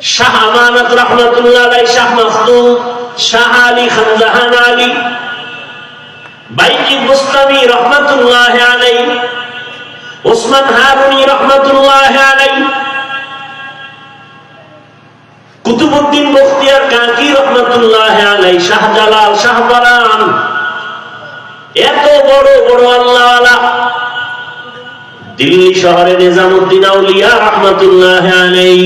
শাহ আমানত রহমতুল্লাহ আলাই শাহ মাখদুম শাহ আলী খানজাহান আলী, বাইকি মুস্তামি রহমতুল্লাহ আলাই ওসমান হারুনি রহমতুল্লাহ আলাই কুতুবুদ্দিন মুখতিয়ার কাকি রহমতুল্লাহ আলাই শাহজালাল শাহবারান এত বড় বড় আল্লাহ দিল্লি শহরে নিজামুদ্দিন আউলিয়া রহমতুল্লাহ আলাই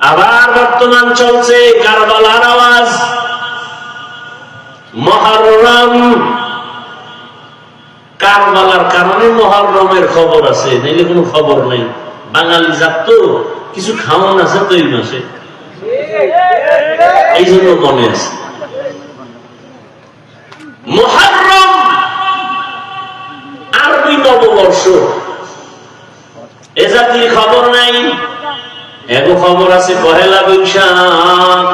আবার বর্তমান চলছে কারবালার আওয়াজ। মহরম কারবালার কারণে মহরমের খবর আছে, নাইলে কোনো খবর নেই। বাঙালি জাত তো, কিছু খাওয়ান আছে তো এই মাসে। এই জন্য মনে আছে। মহরম আরবি নববর্ষ। এ জাতির এগো খবর আছে, পহেলা বৈশাখ।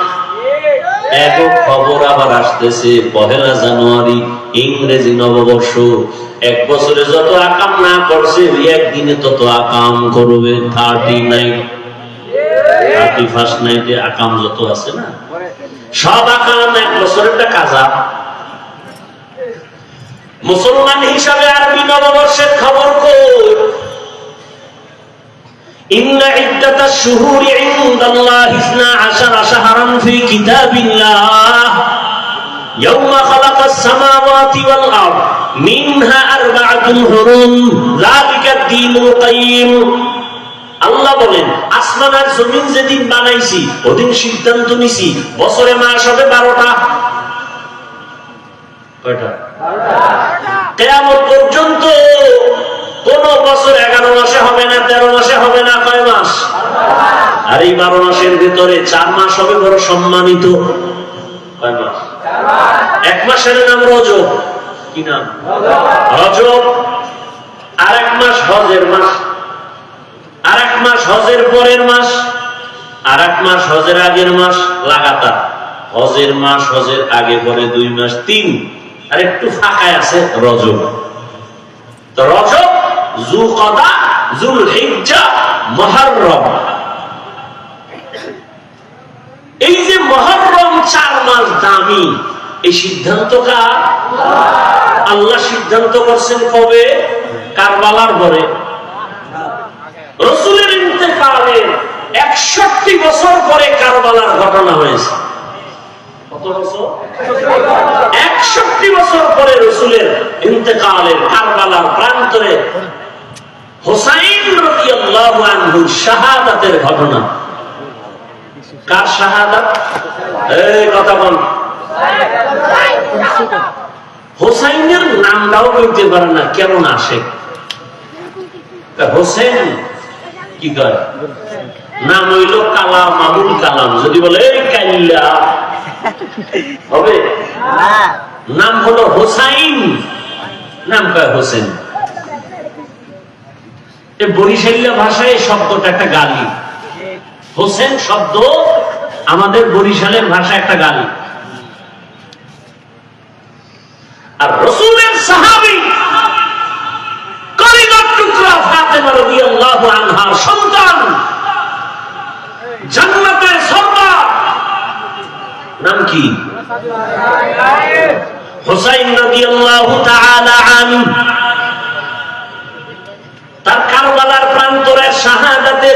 এক খবর আবার আসতেছে, পহেলা জানুয়ারি, ইংরেজি নববর্ষ। এক বছরে যত আকাম না করছে ওই একদিনে তত আকাম করবে। থার্টি নাইট থার্টি ফার্স্ট নাইটে আকাম যত আছে না, সব আকাম এক বছরেরটা কাজা। মুসলমান হিসাবে আরবি নববর্ষের খবর কই? إن عدة الشهور عند الله اثنا عشر شهرا في كتاب الله يوم خلق السماوات والأرض منها أربعة حرم ذلك الدين القيم আল্লাহ বলেন আসমান আর জমিন যেদিন বানাইছি ওদিন সিদ্ধান্ত নিছি বছরে মাস হবে বারোটা কয়টা কেয়ামত পর্যন্ত কোন বছর এগারো মাসে হবে আর এই বারো মাসের ভিতরে চার মাস হবে বড় সম্মানিত। এক মাসের নাম রজব। কি নাম? রজব। আর এক মাস হজের মাস। আর এক মাস হজের পরের মাস। আর এক মাস হজের আগের মাস লাগাতার। হজের মাস, হজের আগে, পরে দুই মাস, তিন। আর একটু ফাঁকায় আছে রজব। তো রজব জুকদা জুল হিজ্জা মহরম এই যে মহরম চার মাস দামি। এই সিদ্ধান্ত কার? আল্লাহ সিদ্ধান্ত করছেন কবে? কারবালার পরে রসুলের ইন্তেকালে একষট্টি বছর পরে কারবালার ঘটনা হয়েছে। ঘটনা। কার শাহাদাত? এই কথা বল। হোসাইনের নামটাও বলতে পারে না কেমন আসে হোসেন কি কয়? নাম হইল কালাম, আবুল কালাম। যদি বলে, এই কাইল্লা। হবে? নাম হলো হোসাইন। নাম কয় হোসেন? বরিশাল্লা ভাষায় শব্দটা একটা গালি। হোসেন শব্দ আমাদের বরিশালের ভাষা একটা গালি আর রসুলের সাহাবি কলিজার টুকরা ফাতেমা রাদিয়াল্লাহু আনহার সন্তান জান্নাতের সর্দার নাম কি হুসাইন রাদিয়াল্লাহু তাআলা আনহু তার কারবালার প্রান্তরের শাহাদাতের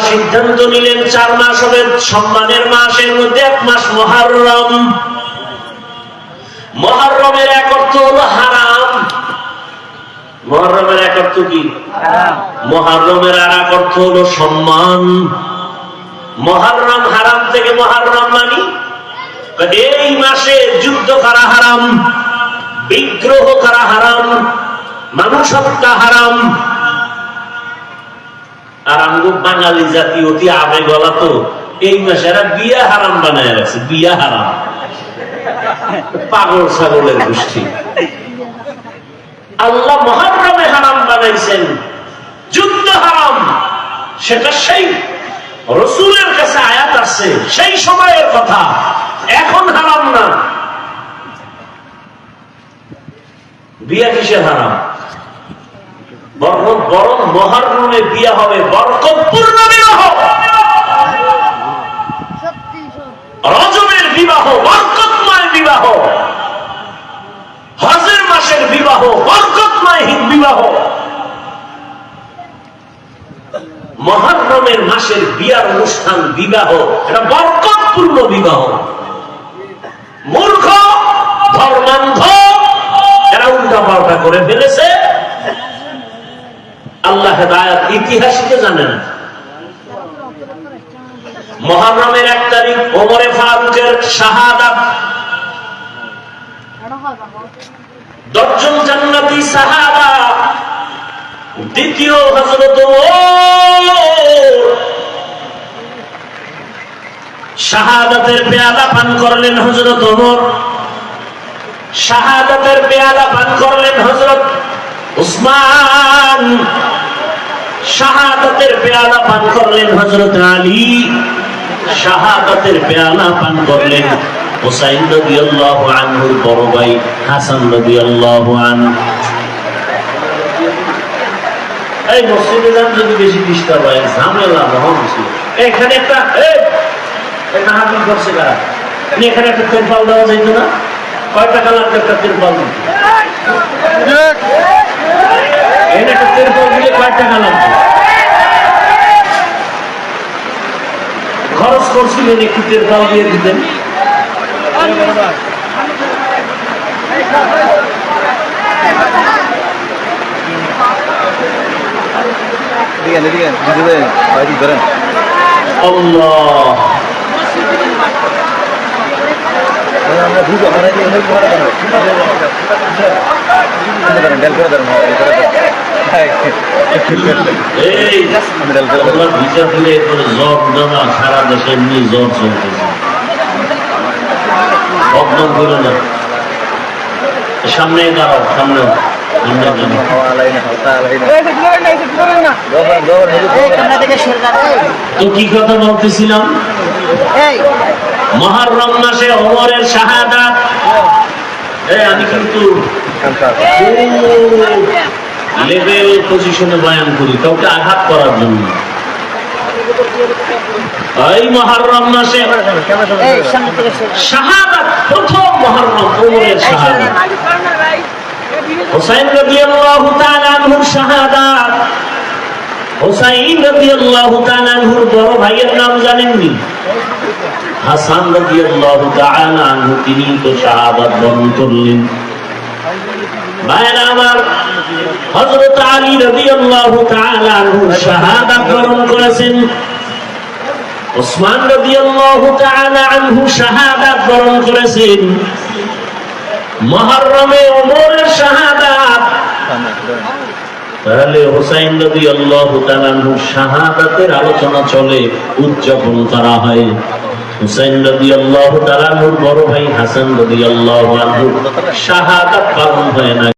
সিদ্ধান্ত নিলেন চার মাস হবে সম্মানের মাসের মধ্যে এক মাস মহারম। মহারমের এক অর্থ হলো হারাম। মহারমের এক অর্থ কি? মহারমের আর এক অর্থ হলো সম্মান। মহারম হারাম থেকে মহারম মানি? এই মাসে যুদ্ধ করা হারাম, বিগ্রহ করা হারাম মানুষ হত্যা হারাম। আর আমগো বাঙালি জাতি অতি আবেগ গলা তো, এই মাসে বিয়া হারাম বানায় রাখছে, বিয়া হারাম। পাগল ছাগলের গোষ্ঠী। আল্লাহ মহারমে হারাম বানাইছেন, যুদ্ধ হারাম, সেটা সেই রসুলের কাছে আয়াত আছে সেই সময়ের কথা। এখন হারাম না। বিয়া কিসে হারাম? বরং রুমে বিয়া হবে বরকতপূর্ণ বিবাহ সত্যি সত্যি রজবের বিবাহ বরকতময় বিবাহ হজের মাসের বিবাহ বরকতময় বিবাহ মহারমের মাসের বিয়ার অনুষ্ঠান বিবাহ এটা বরকতপূর্ণ বিবাহ মূর্খ ধর্মান্ধ এরা উল্টা পাল্টা করে ফেলেছে আল্লাহ হেদায়াত ইতিহাসকে জানে না মহারমের এক তারিখ ওমরে ফারুকের শাহাদাত। দশজন জান্নাতি সাহাবা দ্বিতীয় হজরত শাহাদাতের পান করলেন হজরত ওমর। শাহাদাতের পান করলেন হজরত উসমান। শাহাদাতের পেয়ালা পান করলেন হজরত আলী। শাহাদাতের পেয়ালা পান করলেন হুসাইন রাদিয়াল্লাহু আনহুর বড় ভাই হাসান রাদিয়াল্লাহু আনহু। এই মসজিদে যান যদি বেশি ডিস্টার্ব হয় ঝামেলা মহা মুসিবত এখানে একটা মাহফিল করছে কারা? এখানে একটা তেরপাল দেওয়া যাইতো না? কয় টাকা লাগবে একটা তেরপাল দিতে? এখানে একটা তেরপাল দিলে কয় টাকা লাগবে খরচ একটু একটু তেরপাল দিয়ে দিতেন। এদিকে এদিকে বুঝবে বাইরে ধরেন। আল্লাহ। আমরা আমরা হেল্প করে করে করে জ্বর দেওয়া সারা দেশে এমনি জ্বর চলতেছে। করো না সামনে দাঁড়াও সামনে তো কি কথা বলতেছিলাম? এই মহারম মাসে অমরের শাহাদাত আমি কিন্তু লেভেল পজিশনে বয়ান করি কাউকে আঘাত করার জন্য এই মহারম মাসে শাহাদাত প্রথম মহরম ওমরের শাহাদাত হুসাইন তাআলা আনহুর শাহাদাত হুসাইন রাদিয়াল্লাহু তাআলা আনহুর বড় ভাইয়ের নাম জানেননি? হাসান রাদিয়াল্লাহু তাআলা তিনি তো শাহাদাত বরণ করলেন। ভাইয়েরা আমার করেছেন। তাহলে হোসাইন রাদিয়াল্লাহু আল্লাহ শাহাদাতের আলোচনা চলে, উদযাপন করা হয়। হুসাইন রবি আল্লাহ বড় ভাই হাসান রবি আল্লাহ শাহাদাত পালন হয় না।